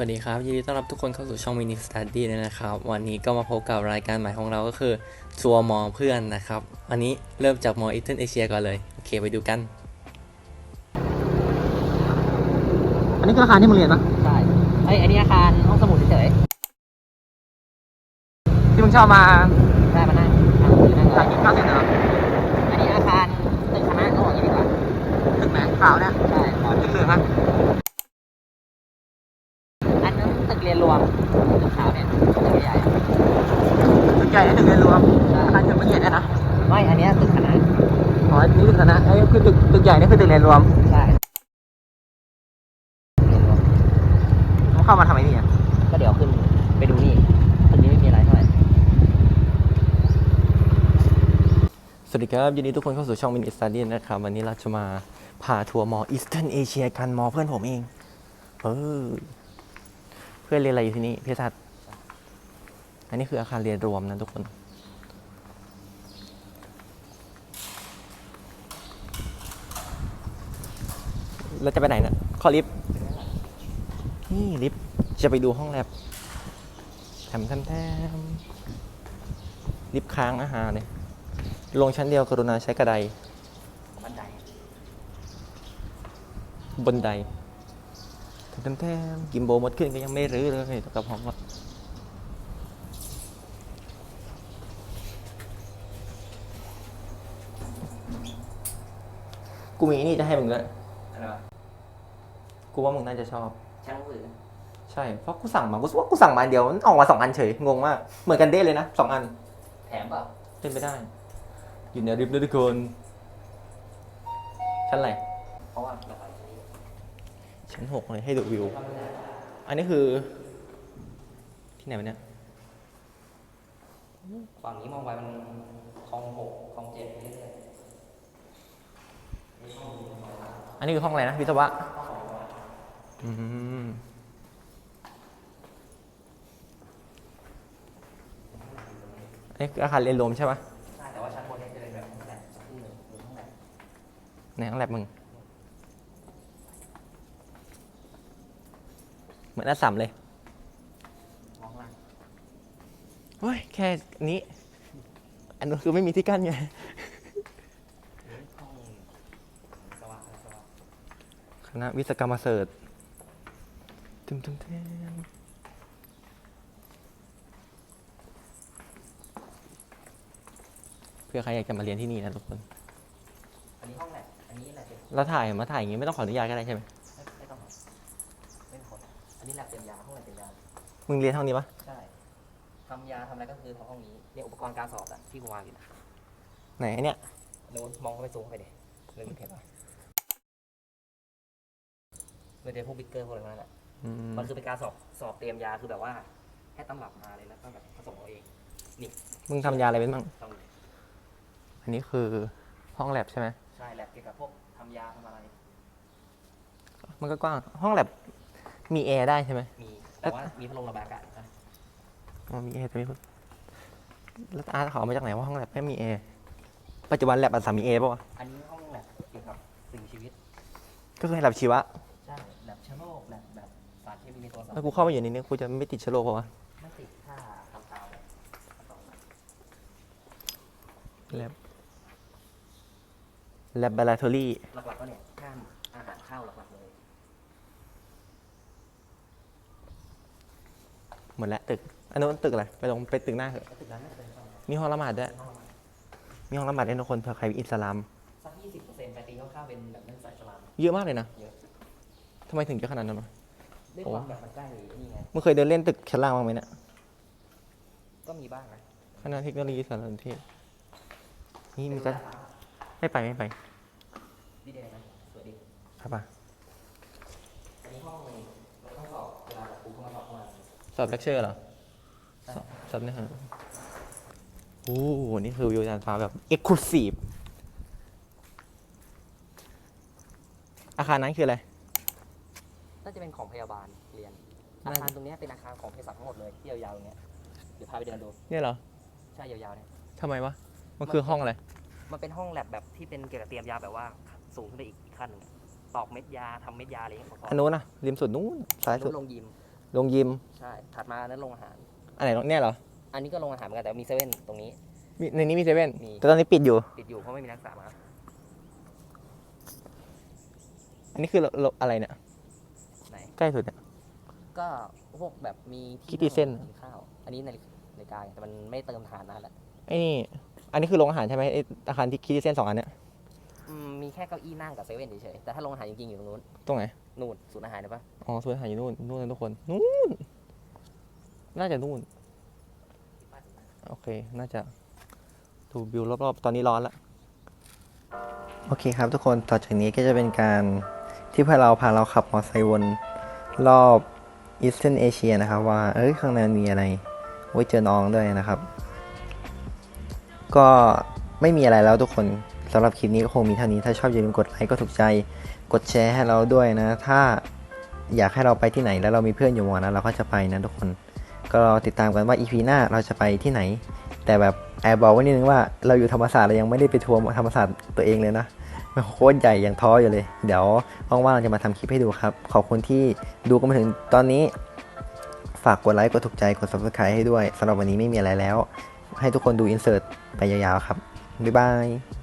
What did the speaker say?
วัสดีครับ ยินดีต้อนรับทุกคนเข้าสู่ช่องมินิสตัดดี้นะครับ วันนี้ก็มาพบกับรายการใหม่ของเราก็คือทัวร์มอเพื่อนนะครับ วันนี้เริ่มจากมออิตเทิลเอเชียก่อนเลย โอเคไปดูกัน อันนี้คืออาคารที่มึงเรียนปะใช่ไอยอันนี้อาคารห้องสมุดเฉยที่มึงชอบมาๆได้มานั่งอ่านหนังสือนั่งหลังกินข้าวเสร็จเหรออันนี้อาคารตึกคณะเขาบอกอย่างนี้ดีกว่าตึกไหนขาวเนี่ยใช่ขอตึกเหลืองอะอันนั้นตึก เรียนรวมตึกขาวเนี่ยตึกใหญ่ๆอะตึกใหญ่และตึกเรียนรวมใช่อาคารเฉลิมพระเกียรติเนี่ยนะไม่อันเนี้ยตึกคณะอ๋ออันนี่ตึกคณะไอ้ยคือตึกตึกใหญ่นี่คือตึกเรียนรวมใช่เรียนรวมมึงเข้ามาทำไมนี่อะก็เดี๋ยวขึ้นไปดูนี่ตึกนี้ไม่มีอะไรเท่าไหร่สวัสดีครับยินดีทุกคนเข้าสู่ช่องมินิสตัดดี้นะครับวันนี้เราจะมาพาทัวร์มออีสเทิร์นเอเชียกันมอเพื่อนผมเอง เออ เพื่อนเรียนอะไรอยู่ที่นี่เภสัชอันนี้คืออาคารเรียนรวมนะทุกคนเราจะไปไหนเนะขอลิฟต์นี่ลิฟต์จะไปดูห้องแลบแถมแถมแถมลิฟต์ค้างอาหารเลยลงชั้นเดียวกรุณาใช้กระไดบันไดบนได แถมแถมกิมโบหมดขึ้นก็ยังไม่รื้อเลยกับห้องอะกูมีนี่จะให้มึงด้วยอะไรวะกูว่ามึงน่าจะชอบ ช่างหนังสือใช่ เพราะกูสั่งมากูว่ากูสั่งมาอันเดียวมันออกมาสองอันเฉย งงมาก เหมือนกันเด้เลยนะสองอันแถมเปล่าเป็นไปได้ อยู่ในริฟต์ด้วยทุกคนชั้นอะไรเพราะว่าเราไปที่นี่ ชั้นหกเลยให้ดูวิว อันนี้คือ ที่ไหนวะเนี่ยฝั่งนี้มองไปมันคลองหกคลองเจ็ดเรื่อยอันนี้คือห้องอะไรนะ วิศวะอืมอันนี้คืออาคารเรียนรวมใช่ปะๆใช่แต่ว่าชั้นบนเนี่ยจะเป็นแบบห้องแลบสักครึ่งหนึ่งหรือห้องแลบในห้องแลบมึง เหมือนอาสัมเลยมองล่างเฮ้ยแค่นี้ อันนู้นคือไม่มีที่กั้นไงห้องสว่างสว่างคณะวิศวกรรมศาสตร์ตึมตึมเทมเพื่อใครอยากจะมาเรียนที่นี่นะทุกคน อันนี้ห้องแลบอันนี้แลบเต็มเราถ่ายมาถ่ายอย่างงี้ไม่ต้องขออนุญาตก็ได้ใช่ไหม ไม่ไม่ต้องครับไม่มีค นอันนี้แลบเต็มยาห้องแลบเต็มยามึงเรียนห้องนี้ปะใช่ทำยาทำอะไรก็คือทำห้องนี้เนี่ยอุปกรณ์การสอบอะที่กูวางอยู่นะไหนเนี่ยโน้นมองเข้าไปซูมเข้าไปดิเรื่องเห็นปะมันจะพวกบิ๊กเกอร์พวกอะไรพวกนั้นแหละอืมมันคือเป็นการสอบสอบเตรียมยาคือแบบว่าให้ตำรับมาเลยแล้วก็แบบผสมเอาเองมึงทำยาอะไรเป็นบ้างต้องอันนี้คือห้องแลบใช่ไหมใช่แลบเกี่ยวกับพวกทำยาทำอะไรมันก็กว้างห้องแลบ มีแอร์ได้ใช่ไหม มีแต่ว่ามีพัดลมระบายอากาศนะอ๋อมีแอร์แต่ไม่พูดแล้วอาร์ตเขาเอามาจากไหนว่าห้องแลบไม่มีแอร์ ปัจจุบันแลบอันสามมีแอร์ป่าวะอันนี้ห้องแลบเกี่ยวกับสิ่งมีชีวิตก็คือแลบชีวะ ใช่แลบเชื้อโรคแลบแบบสารเคมีในตัวสารแล้วกูเข้ามาอยู่ในนี้กูจะไม่ติดเชื้อโรคป่าวะไม่ติดถ้าทำตามแบบขั้นตอนแลบแลบ a บ o ทอรี่หลักๆก็เนี่ยห้ามอาหารเข้าหลักๆเลย หมดแล้วตึก อันนู้นตึกอะไร ไปลงไปตึกหน้าเถอะแล้วตึกนั้นไม่เคยเข้านะมีห้องละหมาดด้วยห้องละมีห้องละหมาดให้ทุกคนเผื่อใครเป็นอิสลาม สักยี่สิบเปอร์เซ็นต์ไปตีคร่าวๆเป็นแบบนักศึกษาอิสลาม เยอะมากเลยนะเยอะ ทำไมถึงเยอะขนาดนั้นวะ ด้วยโอ้ความแบบมันใกล้นี่ไง มึงเคยเดินเล่นตึกชั้นล่างบ้างไหมเนี่ยก็มีบ้างนะคณะเทคโนโลยีสารสนเทศนี่มีก็ไม่ไปไม่ไปดีเดย์นะสวยดี ครับป่ะ สอบเลคเชอร์เหรอใช่สอบสอบเนื้อหาโอ้โหนี่คือวิวจานฟ้าแบบเอ็กซ์คลูซีฟอาคารนั้นคืออะไร น่าจะเป็นของพยาบาลเรียน อาน่าจะ คารตรงเนี้ยเป็นอาคารของเภสัชทั้งหมดเลยที่ยาวๆตรงเนี้ย เดี๋ยวพาไปเดินดู เนี่ยเหรอใช่ยาวๆเนี่ย ทำไมวะ มันคือห้องอะไร มันเป็นห้องแลบแบบที่เป็นเกี่ยวกับเตรียมยาแบบว่าสูงขึ้นไปอีกขั้นหนึ่งอะตอกเม็ดยาทำเม็ดยาอะไรอย่างเงี้ยประกอบอันนู้นนะริมสุดนู้นซ้ายสุดนู้นลงยิม โรงยิม ใช่ถัดมานั้นโรงอาหาร อันไหนเนี่ยเหรอ อันนี้ก็โรงอาหารเหมือนกันแต่มีเซเว่นตรงนี้ มีในนี้มีเซเว่นมี แต่ตอนนี้ปิดอยู่ ปิดอยู่เพราะไม่มีนักศึกษามาอันนี้คือโลโลอะไรเนี่ย ไหน ใกล้สุดเนี่ย ก็พวกแบบมีที่คิดดีเส้น กินข้าว อันนี้ในในกายแต่มันไม่เติมฐานนานแล้วไอ้นี่ อันนี้คือโรงอาหารใช่ไหมไอ้อาคารที่คิดที่เส้นสองอันเนี่ย อืมมีแค่เก้าอี้นั่งกับเซเว่นเฉยๆแต่ถ้าโรงอาหารจริงๆอยู่ตรงนู้น ตรงไหน นู่นศูนย์อาหารเห็นปะอ๋อสวนอาหารอยู่นู่นนู่นนะทุกคนนู่นน่าจะนู่นโอเคน่าจะดูวิวรอบๆตอนนี้ร้อนละโอเคครับทุกคนต่อจากนี้ก็จะเป็นการที่เพื่อเราพาเราขับมอเตอร์ไซค์วนรอบอีสเทิร์นเอเชียนะครับ ว่าเอ้ยข้างในมีอะไรโอ้เจอน้องด้วยนะครับ ก็ไม่มีอะไรแล้วทุกคนำหรับคลิปนี้ก็คงมีเท่านี้ถ้าชอบอย่าลืมกดไลค์กดถูกใจ กดแชร์ให้เราด้วยนะ ถ้าอยากให้เราไปที่ไหนแล้วเรามีเพื่อนอยู่มอนั้นเราก็จะไปนะทุกคน ก็รอติดตามกันว่า EP หน้าเราจะไปที่ไหน แต่แบบแอบบอกไว้นิดนึงว่าเราอยู่ธรรมศาสตร์เรายังไม่ได้ไปทัวร์ธรรมศาสตร์ตัวเองเลยนะมันโคตรใหญ่อยังท้ออยู่เลย เดี๋ยวว่างๆเราจะมาทำคลิปให้ดูครับ ขอบคุณที่ดูกันมาถึงตอนนี้ ฝากกดไลค์ กดถูกใจ กด subscribe ให้ด้วยสำหรับวันนี้ไม่มีอะไรแล้ว ให้ทุกคนดูอินเสิร์ตไปยาวๆครับ บ๊ายบาย